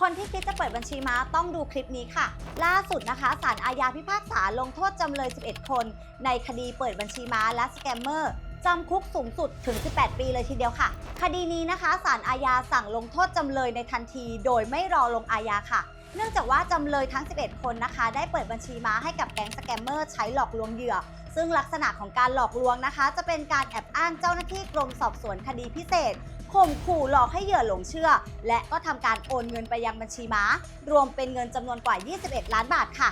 คนที่คิดจะเปิดบัญชีม้าต้องดูคลิปนี้ค่ะ ล่าสุดนะคะศาลอาญาพิพากษาลงโทษจำเลย 11 คน ในคดีเปิดบัญชีม้าและสแกมเมอร์จำคุกสูงสุดถึง 18 ปีเลยทีเดียวค่ะ คดีนี้นะคะศาลอาญาสั่งลงโทษจำเลยในทันที โดยไม่รอลงอาญาค่ะ เนื่องจากว่าจำเลยทั้ง 11 คนนะคะ ได้เปิดบัญชีม้าให้กับแก๊งสแกมเมอร์ใช้หลอกลวงเหยื่อ ซึ่งลักษณะของการหลอกลวงนะคะ จะเป็นการแอบอ้างเจ้าหน้าที่กรมสอบสวนคดีพิเศษ ข่มขู่หลอกให้เหยื่อหลงเชื่อ และก็ทำการโอนเงินไปยังบัญชีม้า รวมเป็นเงินจำนวนกว่า 21 ล้านบาทค่ะ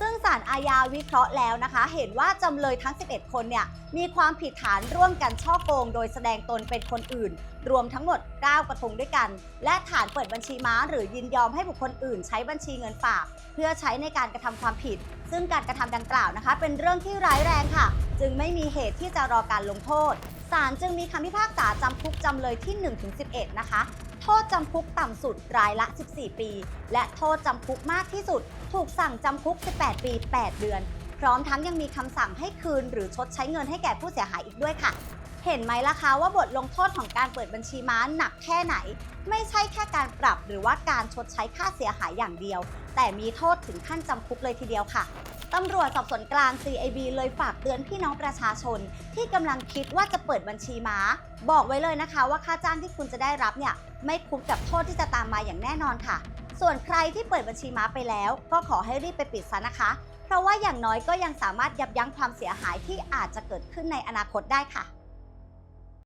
ซึ่งศาลอาญาวิเคราะห์แล้วนะคะ เห็นว่าจำเลยทั้ง 11 คนเนี่ยมีความผิดฐานร่วมกันช่อโกง โดยแสดงตนเป็นคนอื่น รวมทั้งหมด 9 กระทงด้วยกัน และฐานเปิดบัญชีม้า หรือยินยอมให้บุคคลอื่น ใช้บัญชีเงินฝาก เพื่อใช้ในการกระทำความผิด ซึ่งการกระทำดังกล่าวนะคะ เป็นเรื่องที่ร้ายแรงค่ะ จึงไม่มีเหตุที่จะรอการลงโทษ ศาลจึงมีคำพิพากษาจำคุกจำเลยที่ 1-11 นะคะ โทษจำคุกต่ำสุดรายละ 14 ปี และโทษจำคุกมากที่สุด ถูกสั่งจำคุก 18 ปี 8 เดือน พร้อมทั้งยังมีคำสั่งให้คืน หรือชดใช้เงินให้แก่ผู้เสียหายอีกด้วยค่ะ เห็นไหมล่ะคะว่าบทลงโทษของการเปิดบัญชีม้าหนักแค่ไหน ไม่ใช่แค่การปรับหรือว่าการชดใช้ค่าเสียหายอย่างเดียว แต่มีโทษถึงขั้นจำคุกเลยทีเดียวค่ะ ตำรวจสอบสวนกลาง CIB เลยฝากเตือนพี่น้องประชาชน ที่กำลังคิดว่าจะเปิดบัญชีม้า บอกไว้เลยนะคะ ว่าค่าจ้างที่คุณจะได้รับเนี่ยไม่คุ้มกับโทษที่จะตามมาอย่างแน่นอนค่ะ ส่วนใครที่เปิดบัญชีม้าไปแล้ว ก็ขอให้รีบไปปิดซะนะคะ เพราะว่าอย่างน้อยก็ยังสามารถยับยั้งความเสียหายที่อาจจะเกิดขึ้นในอนาคตได้ค่ะ